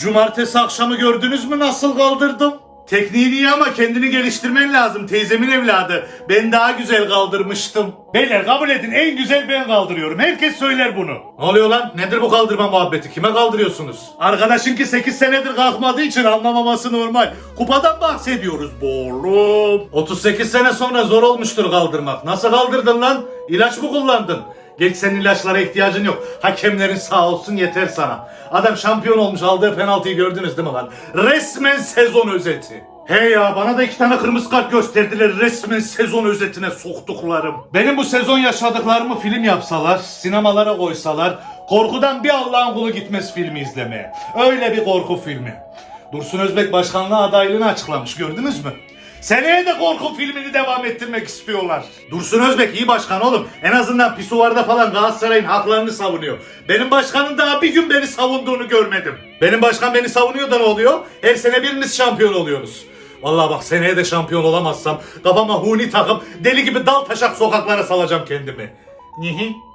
Cumartesi akşamı gördünüz mü nasıl kaldırdım? Tekniğin iyi ama kendini geliştirmen lazım teyzemin evladı. Ben daha güzel kaldırmıştım. Beyler kabul edin en güzel ben kaldırıyorum. Herkes söyler bunu. Ne oluyor lan? Nedir bu kaldırma muhabbeti? Kime kaldırıyorsunuz? Arkadaşın ki 8 senedir kalkmadığı için anlamaması normal. Kupadan bahsediyoruz oğlum. 38 sene sonra zor olmuştur kaldırmak. Nasıl kaldırdın lan? İlaç mı kullandın? Geç senin ilaçlara ihtiyacın yok. Hakemlerin sağ olsun yeter sana. Adam şampiyon olmuş aldığı penaltıyı gördünüz değil mi lan? Resmen sezon özeti. He ya bana da iki tane kırmızı kart gösterdiler resmen sezon özetine soktuklarım. Benim bu sezon yaşadıklarımı film yapsalar, sinemalara koysalar korkudan bir Allah'ın kulu gitmez filmi izlemeye. Öyle bir korku filmi. Dursun Özbek başkanlığa adaylığını açıklamış gördünüz mü? Seneye de korku filmini devam ettirmek istiyorlar. Dursun Özbek iyi başkan oğlum. En azından pisuvarda falan Galatasaray'ın haklarını savunuyor. Benim başkanın daha bir gün beni savunduğunu görmedim. Benim başkan beni savunuyor da ne oluyor? Her sene biriniz şampiyon oluyorsunuz. Vallahi bak seneye de şampiyon olamazsam kafama huni takıp deli gibi dal taşak sokaklara salacağım kendimi. Nihi.